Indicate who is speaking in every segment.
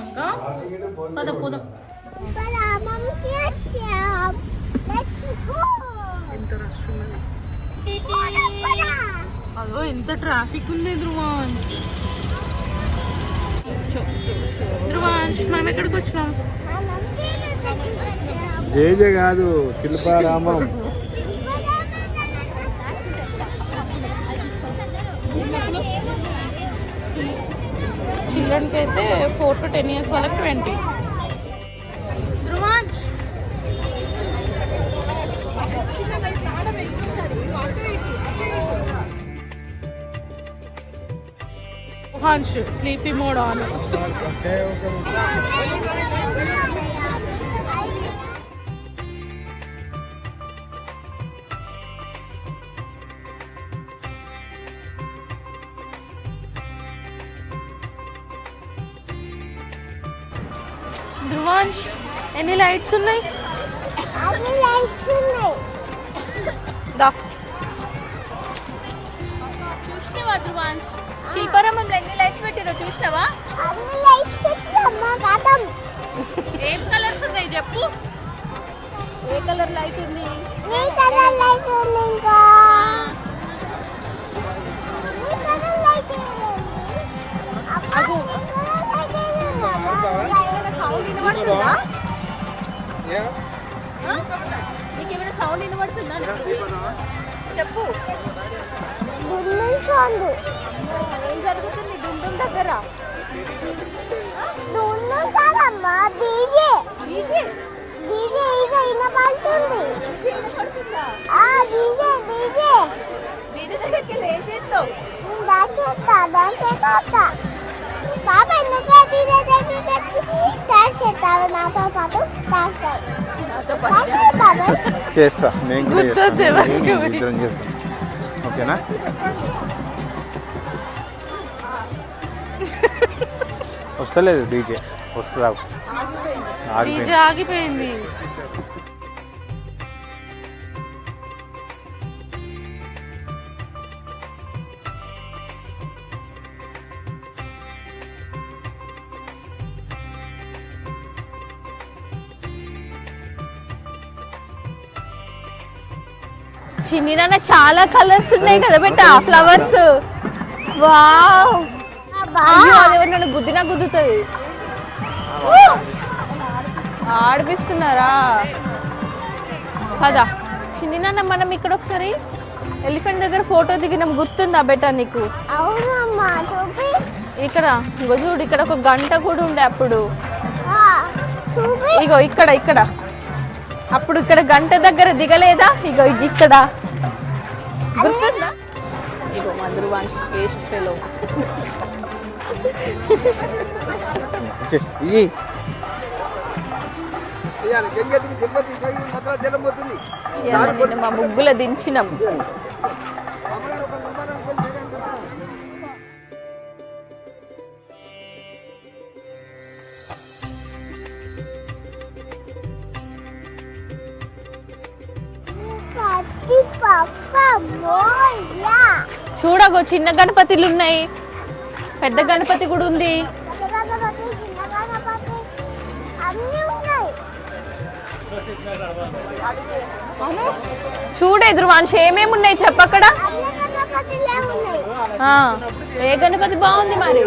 Speaker 1: ఇంకా పద పోదాం ఎంత రష్ అదో ఎంత ట్రాఫిక్ ఉంది ధ్రువాన్ ధ్రువాన్ మనం ఎక్కడికి వచ్చినాం?
Speaker 2: జేజే కాదు శిల్పారామం.
Speaker 1: చిల్డ్రన్కి అయితే ఫోర్ టు టెన్ ఇయర్స్ వాళ్ళకి twenty. హంచ్ sleepy mode on. Lights ఉన్నాయి?
Speaker 3: అన్ని లైట్స్ ఉన్నాయి.
Speaker 1: దా.
Speaker 4: చూసినావా ధ్రువాంశ్? శిల్పారామంలో ఎన్ని లైట్స్ పెట్టిరో చూసినావా?
Speaker 3: అన్ని లైట్స్ కథం
Speaker 4: ఏం కలర్స్ ఉన్నాయి చెప్పు? ఏ కలర్ లైట్ ఉంది?
Speaker 3: నీ కలర్ లైట్ ఉంది ఇంకా.
Speaker 4: అగు. సౌండ్ వినబడుతుందా? నీకేమైనా సౌండ్ వినబడుతుందా? చెప్పు.
Speaker 3: సౌండ్
Speaker 4: ఏం జరుగుతుంది? డుండుం దగ్గర.
Speaker 3: దున్ను కాదమ్మా డీజే.
Speaker 4: డీజే?
Speaker 3: డీజే ఇక వినపడుతుంది.
Speaker 4: డీజే వినబడుతుందా
Speaker 3: నాతో పాటు
Speaker 2: చేస్తా. నేను కూడా చేస్తాను. ఓకేనా? వస్తలేదు డీజే. వస్తుందా ఆగిపోయింది.
Speaker 4: చిన్ని నాన్న చాలా కలర్స్ ఉన్నాయి కదా బెట్ట ఫ్లవర్స్. వావ్. అదేవో నన్ను గుద్దినా గుద్దుతుంది. ఆడిపిస్తున్నారా? పదా. చిన్ని నాన్న మనం ఇక్కడ ఒకసారి ఎలిఫెంట్ దగ్గర ఫోటో దిగినాం. గుర్తుందా బెట్ట నీకు?
Speaker 3: అవునమ్మా చూపి.
Speaker 4: ఇక్కడ ఇగో చూడు ఇక్కడ ఒక గంట కూడా ఉండే అప్పుడు.
Speaker 3: ఆ, చూపి.
Speaker 4: ఇగో ఇక్కడ ఇక్కడ. అప్పుడు ఇక్కడ గంట దగ్గర దిగలేదా? ఇగో ఇక్కడ. గుర్తుందా? ఇగో వేస్ట్ ఫెలో మా ముగ్గుల దించినాం. చూడగో చిన్న గణపతిలు ఉన్నాయి. పెద్ద గణపతి కూడా ఉంది. చూడు ఎదురువాంశ ఏమేమి ఉన్నాయి చెప్పక్కడ ఏ గణపతి బాగుంది మరి?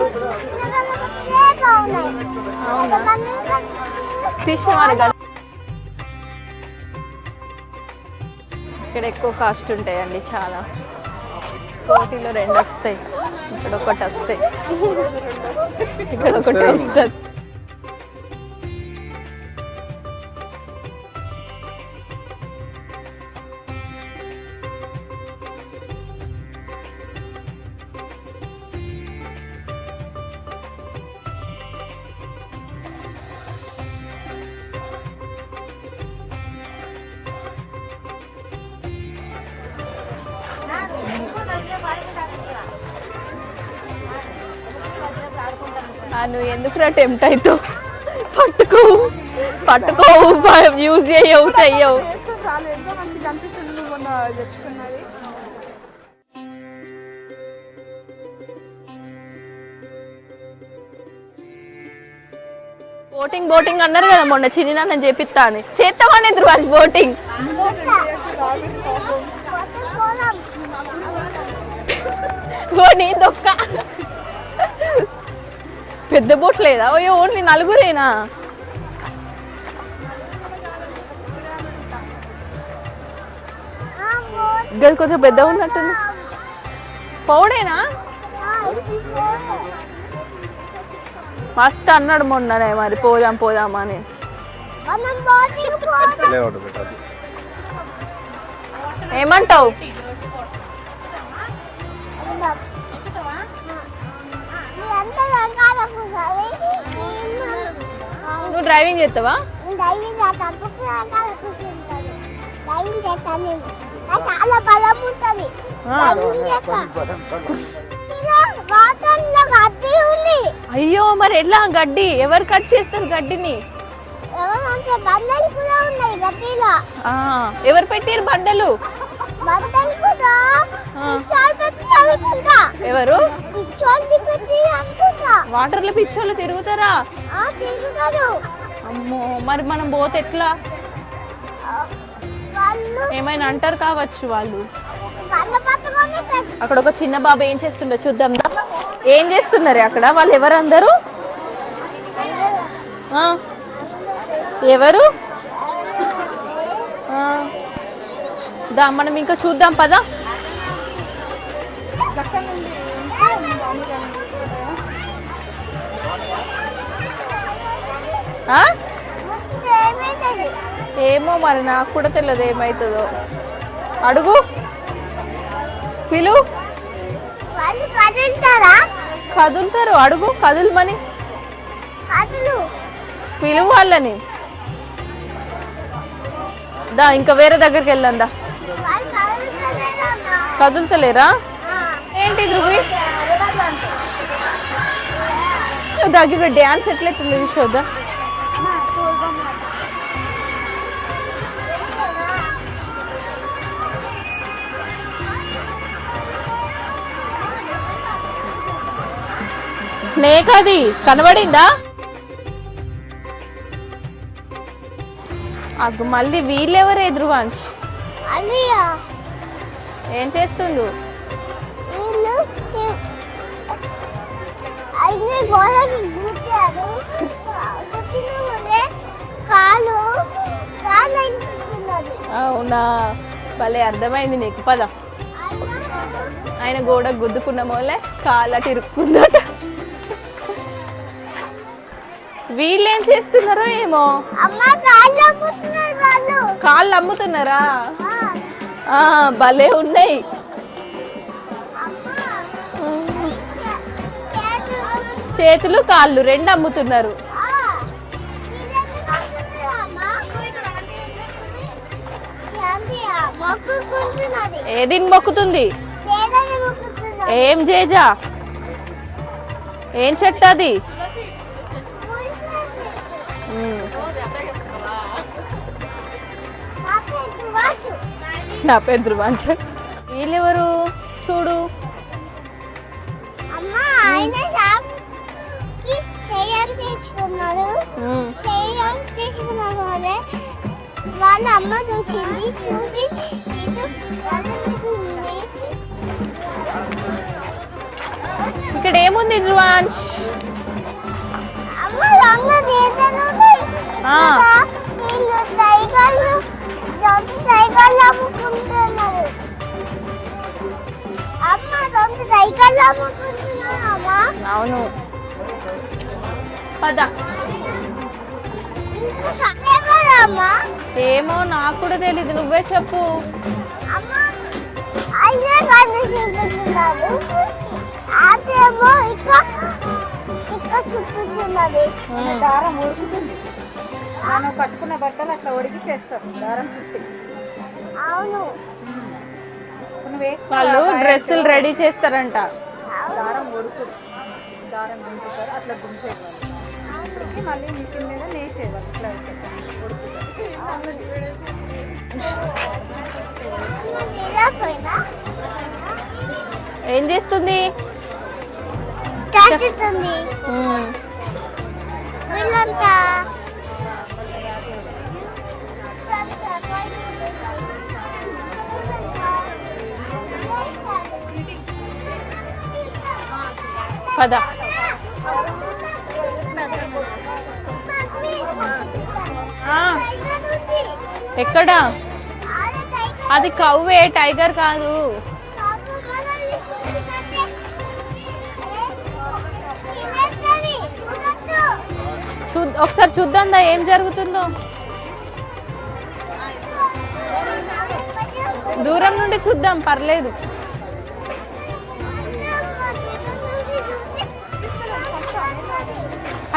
Speaker 4: ఇక్కడ ఎక్కువ కాస్ట్ ఉంటాయండి చాలా. కోటిలో రెండు వస్తాయి. ఇక్కడ ఒకటి వస్తాయి. ఇక్కడ ఒకటి వస్తుంది. నువ్వు ఎందుకురా టెంప్ట్ అవుతావు? పట్టుకోవు పట్టుకోవు యూజ్ చేయవు చెయ్యవు. బోటింగ్ బోటింగ్ అన్నారు కదా మొన్న చిన్న నాన్న చేపిస్తా అని చేస్తామని ధ్రువాన్స్ బోటింగ్. ఓని దొక్క పెద్ద బోట్ లేదా? అయ్యో ఓన్లీ నలుగురేనా. గది కొంచెం పెద్ద ఉన్నట్టుంది. పౌడేనా. మస్తు అన్నాడు మొన్ననే మరి పోదాం పోదాం అని. ఏమంటావు? నువ్వు డ్రైవింగ్ చేస్తావా
Speaker 3: చేస్తాను చాలా బలం ఉంటుంది. ఉంది.
Speaker 4: అయ్యో మరి ఎట్లా? గడ్డి. ఎవరు కట్ చేస్తారు గడ్డిని?
Speaker 3: ఎవరంటే బండలు కూడా ఉన్నాయి గడ్డిలో.
Speaker 4: ఆ, ఎవరు పెట్టారు బండలు? ఎవరు?
Speaker 3: అనుకుంటా
Speaker 4: వాటర్లో పిచ్చోళ్ళు తిరుగుతారా? అమ్మో మరి మనం పోతే ఎట్లా? ఏమైనా అంటారు కావచ్చు వాళ్ళు? అక్కడ ఒక చిన్న బాబు ఏం చేస్తుండో చూద్దాం దా. ఏం చేస్తున్నారు అక్కడ? వాళ్ళు ఎవరందరూ ఆ, ఎవరు ఆ, దా మనం ఇంకా చూద్దాం పదా. ఏమో మరి నాకు కూడా తెలియదు ఏమవుతుందో అడుగు. పిలు.
Speaker 3: కదులుతారా
Speaker 4: కదులుతారు అడుగు కదులుమని.
Speaker 3: కదులు
Speaker 4: పిలువు వాళ్ళని. దా ఇంకా వేరే దగ్గరికి
Speaker 3: వెళ్ళందా
Speaker 4: కదులుతలేరా. ఏంటి ధృవి దగ్గర డ్యాన్స్ ఎట్లయితుంది చూసొద్దా స్నేక్ అది కనబడిందా? అగ్గు మళ్ళీ వీళ్ళెవరే ధృవాంశ్
Speaker 3: అలియ.
Speaker 4: ఏం చేస్తుండు? అవునా? భలే అర్థమైంది నీకు. పద. ఆయన గోడ గుద్దుకున్న మూలే కాళ్ళ ఇరుక్కుందట వీళ్ళేం చేస్తున్నారో ఏమో?
Speaker 3: కాళ్ళు అమ్ముతున్నారు
Speaker 4: భలే ఉన్నాయి.
Speaker 3: చేతులు
Speaker 4: కాళ్ళు రెండు అమ్ముతున్నారు. ఏది మొక్కుతుంది? ఏం చేజా ఏం చెట్టు
Speaker 3: నా పేరు
Speaker 4: ధృవాంశ వీళ్ళెవరు? చూడు.
Speaker 3: వాళ్ళే వాళ్ళ అమ్మ చూసింది చూసి
Speaker 4: ఇక్కడ ఏముంది ధృవాంశ్
Speaker 3: అమ్మ రంగ సైకిళ్ళు అమ్ముకుంటున్నారు. అమ్మ రెండు సైకిళ్ళు అమ్ముకుంటున్నారు అమ్మ
Speaker 4: అవును. పద. ఏమో నాకు కూడా తెలీదు. నువ్వే చెప్పు.
Speaker 3: అమ్మ అయినా అదేమో
Speaker 1: దారం ఉడుకుతుంది మనం కట్టుకున్న బట్టలు అట్లా ఉడికి చేస్తారు దారం చుట్టి.
Speaker 3: అవును.
Speaker 1: నువ్వు వేసుకున్న
Speaker 4: వాళ్ళు డ్రెస్సులు రెడీ చేస్తారంట.
Speaker 1: దారం ఉడుకుడు దారం గుంజుతారు అట్లా గుంజేవాళ్ళు. ఇప్పటికి మళ్ళీ మిషన్ మీద నేసేవాళ్ళు ఇట్లా
Speaker 3: తీరపోయినా
Speaker 4: ఏం చేస్తుంది? ఉమ్,
Speaker 3: వీళ్ళంతా
Speaker 4: పద. ఆ, ఎక్కడ? అది కవ్వే టైగర్ కాదు. చూ ఒకసారి చూద్దాం దా ఏం జరుగుతుందో? దూరం నుండి చూద్దాం పర్లేదు.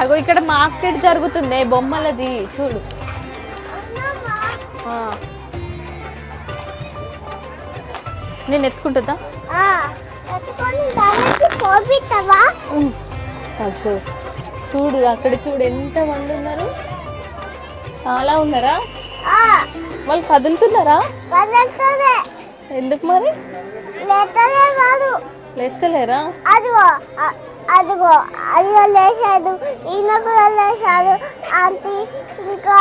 Speaker 4: అగో ఇక్కడ మార్కెట్ జరుగుతుంది బొమ్మలది చూడు. నేను ఎత్తుకుంటుందా. చూడు అక్కడ చూడు ఎంత మంది ఉన్నారు? చాలా ఉన్నారా? వాళ్ళు కదులుతున్నారా? ఎందుకు మరి? లేస్తలేరా?
Speaker 3: అదిగో అ- అదిగో అదిగో లేచాడు ఈయన కూడా లేచాడు ఆంటీ ఇంకా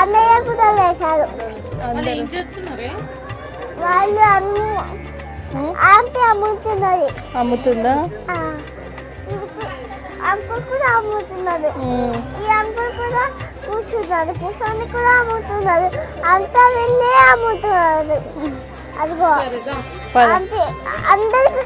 Speaker 3: అన్నయ్య కూడా లేచాడు వాళ్ళు అమ్ము? ఆంటీ అమ్ముతున్నది.
Speaker 4: అమ్ముతుందా?
Speaker 3: అంకుల్ కూడా అమ్ముతున్నది.
Speaker 4: ఉం.
Speaker 3: ఈ అంకుల్ కూడా కూర్చున్నారు కూర్చొని కూడా అమ్ముతున్నారు అంతా వెళ్ళి అమ్ముతున్నారు. అదిగో ఆంటీ అందరికి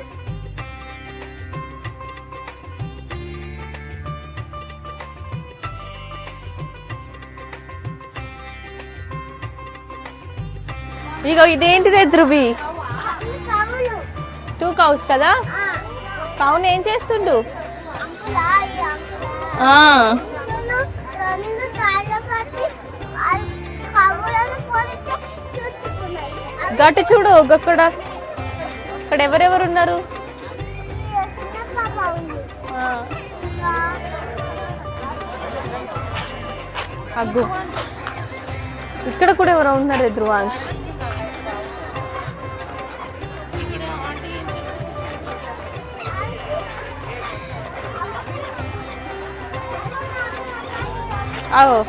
Speaker 4: ఇగో ఇదేంటిదే ధృవి టూ కౌస్ కదా? కౌన్ ఏం చేస్తుండు? గట్టు చూడు అక్కడ. అక్కడ ఎవరెవరు ఉన్నారు?
Speaker 3: ఇంకా
Speaker 4: అగ్గు. ఇక్కడ కూడా ఎవరో ఉన్నారు ధ్రువాంశ్? ఆగో.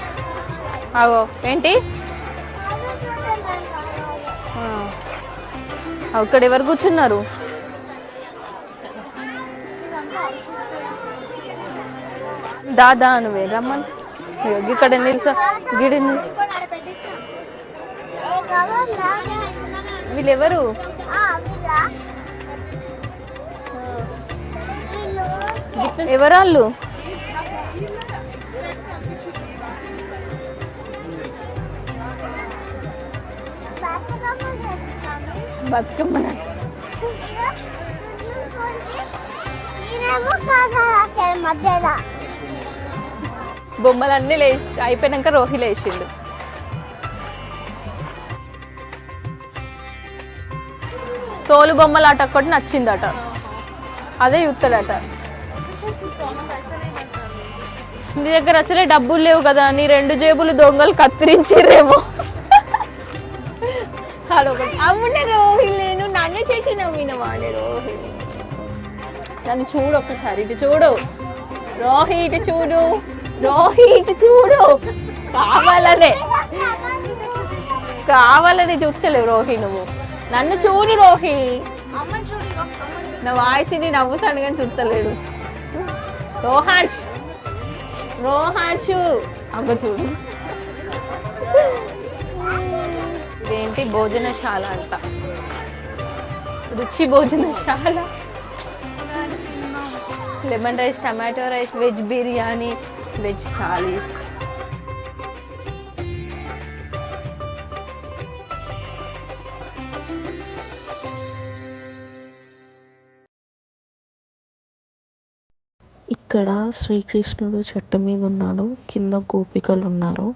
Speaker 4: ఆగో. ఏంటి? ఆ. ఇక్కడ ఎవరు కూర్చున్నారు? దాదా నువ్వే రమ్మని. ఇక్కడ నిలుసా గిడి వీళ్ళెవరు? ఎవరాళ్ళు? బతుకమ్మ బొమ్మలన్నీ లేచి అయిపోయినాక రోహి లేచిండు. తోలు బొమ్మలాట ఒక్కటి నచ్చిందట. అదే చూస్తాడట నీ దగ్గర అసలే డబ్బులు లేవు కదా నీ రెండు జేబులు దొంగలు కత్తిరించిర్రేమో. ఆడొకటి. అవునే రోహి నేను నన్ను చేసి నమ్మినవాడే రోహి దాన్ని చూడు ఒక్కసారి ఇటు చూడు. రోహి ఇటు చూడు. రోహి ఇటు చూడు. కావాలనే. కావాలని చూస్తలేవు రోహి నువ్వు. నన్ను చూడు రోహి. నా వాయిస్ని నవ్వుతాను కానీ చూస్తలేడు. రోహాన్స్ రోహాన్షు. అగ్గ చూడు. ఇదేంటి భోజనశాల అంట. రుచి భోజనశాల. Lemon rice tomato rice veg biryani veg thali.
Speaker 5: ఇక్కడ శ్రీకృష్ణుడు చెట్టు మీద ఉన్నాడు. కింద గోపికలు ఉన్నారు.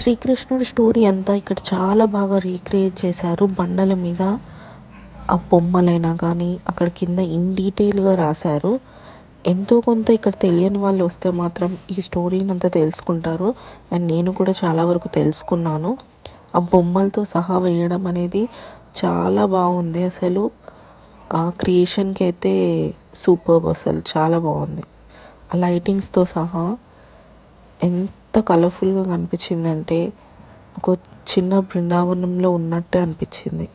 Speaker 5: శ్రీకృష్ణుడి స్టోరీ అంతా ఇక్కడ చాలా బాగా రీక్రియేట్ చేశారు. బండల మీద ఆ బొమ్మలైనా కానీ అక్కడ కింద ఇన్ డీటెయిల్గా రాశారు. ఎంతో కొంత ఇక్కడ తెలియని వాళ్ళు వస్తే మాత్రం ఈ స్టోరీని అంతా తెలుసుకుంటారు. అండ్ నేను కూడా చాలా వరకు తెలుసుకున్నాను. ఆ బొమ్మలతో సహా వేయడం అనేది చాలా బాగుంది. అసలు ఆ క్రియేషన్కి అయితే సూపర్ అసలు చాలా బాగుంది. ఆ లైటింగ్స్తో సహా ఎంత కలర్ఫుల్గా కనిపించిందంటే ఒక చిన్న బృందావనంలో ఉన్నట్టే అనిపించింది.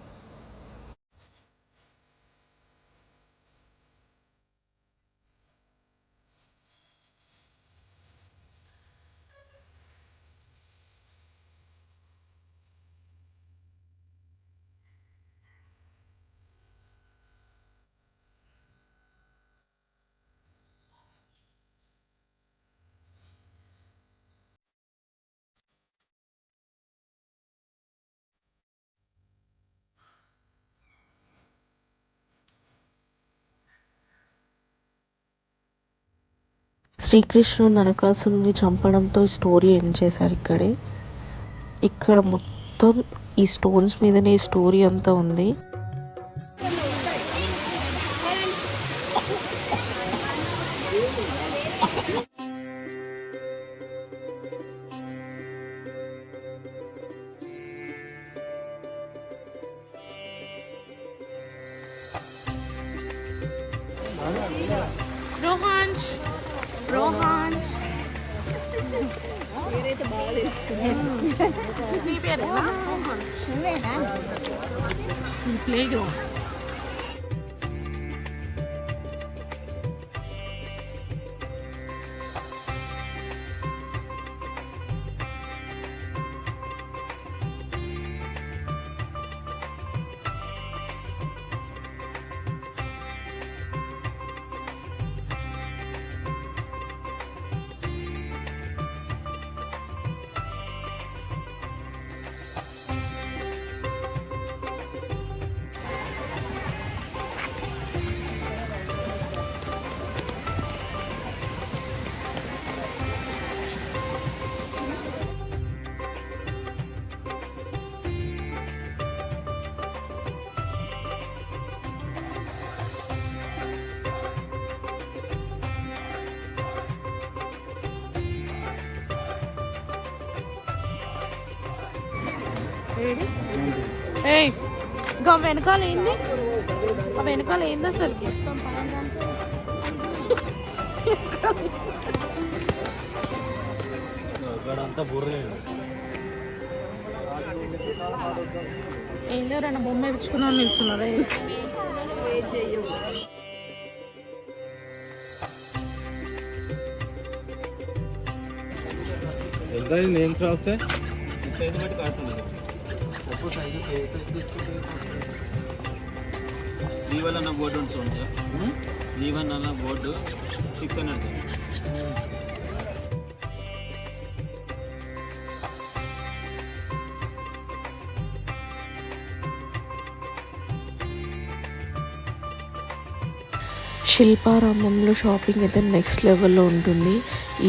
Speaker 5: శ్రీకృష్ణుడు నరకాసురుని చంపడంతో ఈ స్టోరీ ఎండ్ చేశారు ఇక్కడే. ఇక్కడ మొత్తం ఈ స్టోన్స్ మీదనే ఈ స్టోరీ అంతా ఉంది.
Speaker 1: రోహన్ రోహన్. నీ పేరు లేదు ఏయ్ ఇంకా వెనకాల ఏంది? ఆ వెనకాల ఏంది అసలుకి? ఏందో ఎవరైనా బొమ్మ ఇచ్చుకున్నాను నిల్చున్నారా?
Speaker 6: ఎంత నేమ్స్ రాస్తే
Speaker 7: లీవల్ అన్న బోర్డు ఉంటుంది సార్. లీవన్ అన్న బోర్డు సిక్స్ హండ్రెడ్
Speaker 5: శిల్పారామంలో షాపింగ్ అయితే నెక్స్ట్ లెవెల్లో ఉంటుంది.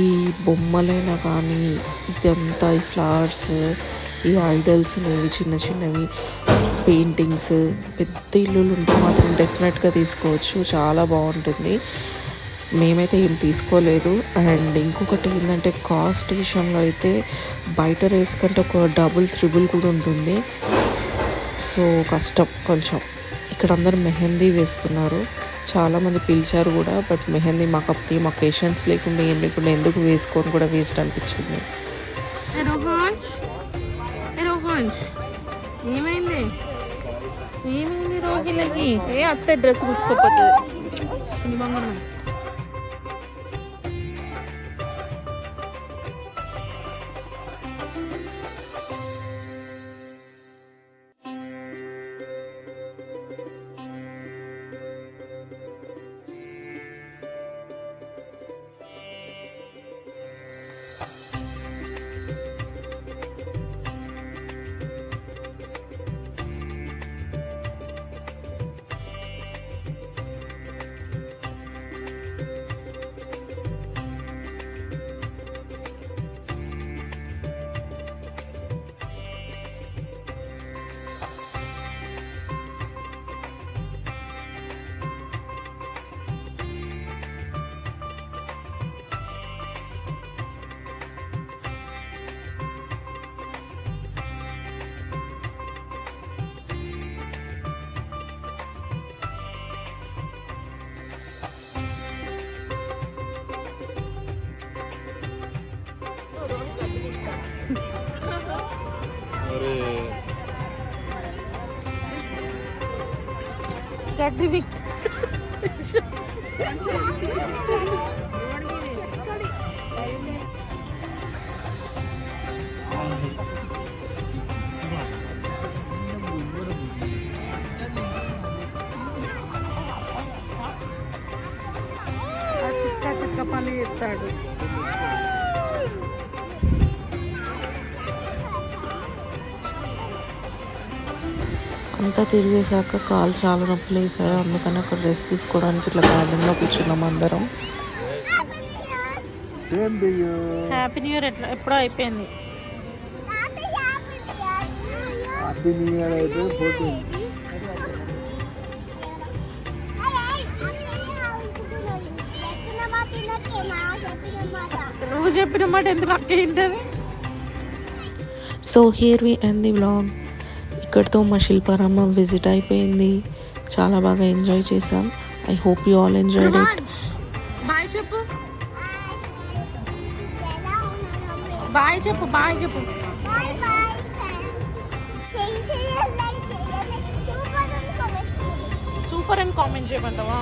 Speaker 5: ఈ బొమ్మలైనా కానీ ఇదంతా ఈ ఫ్లవర్స్ ఈ ఐడల్స్ అనేవి చిన్న చిన్నవి పెయింటింగ్స్ పెద్ద ఇల్లులు ఉంటే మాత్రం డెఫినెట్గా తీసుకోవచ్చు. చాలా బాగుంటుంది. మేమైతే ఏం తీసుకోలేదు. అండ్ ఇంకొకటి ఏంటంటే కాస్ట్ విషయంలో అయితే బయట రేట్స్ కంటే ఒక డబుల్ త్రిబుల్ కూడా ఉంటుంది. సో కష్టం కొంచెం. ఇక్కడ అందరు మెహందీ వేస్తున్నారు. చాలామంది పిలిచారు కూడా బట్ మెహందీ మాకు అప్పుడు మాకు పేషెన్స్ లేకుండా ఏం లేకుండా ఎందుకు వేసుకొని కూడా వేస్ట్ అనిపించింది.
Speaker 1: రోహన్ ఏమైంది? ఏమైంది రోగిలకి? ఏ అత్త డ్రెస్ గుచ్చుకోపోతుంది. బంగారం. कैटरी भी चिटका चिटका पाणी
Speaker 5: అంతా తిరిగేసాక కాలు చాలా నొప్పులు వేసాయి అందుకని అక్కడ రెస్ట్ తీసుకోవడానికి ఇట్లా గార్డెన్లో కూర్చున్నాం అందరం.
Speaker 1: హ్యాపీ న్యూ ఇయర్ ఎట్లా ఎప్పుడో అయిపోయింది.
Speaker 3: హ్యాపీ న్యూ ఇయర్ అయితే ఫోర్టీన్
Speaker 1: నువ్వు చెప్పిన మాట ఎందుకు అక్క ఏంటది?
Speaker 5: So here we and the vlog ఇక్కడితో మా శిల్పారామ విజిట్ అయిపోయింది. చాలా బాగా ఎంజాయ్ చేసాం I hope you all enjoyed it
Speaker 1: bye చెప్పు. బాయ్ చెప్పు. బాయ్ చెప్పు. సూపర్ అని కామెంట్ చేయమంటావా?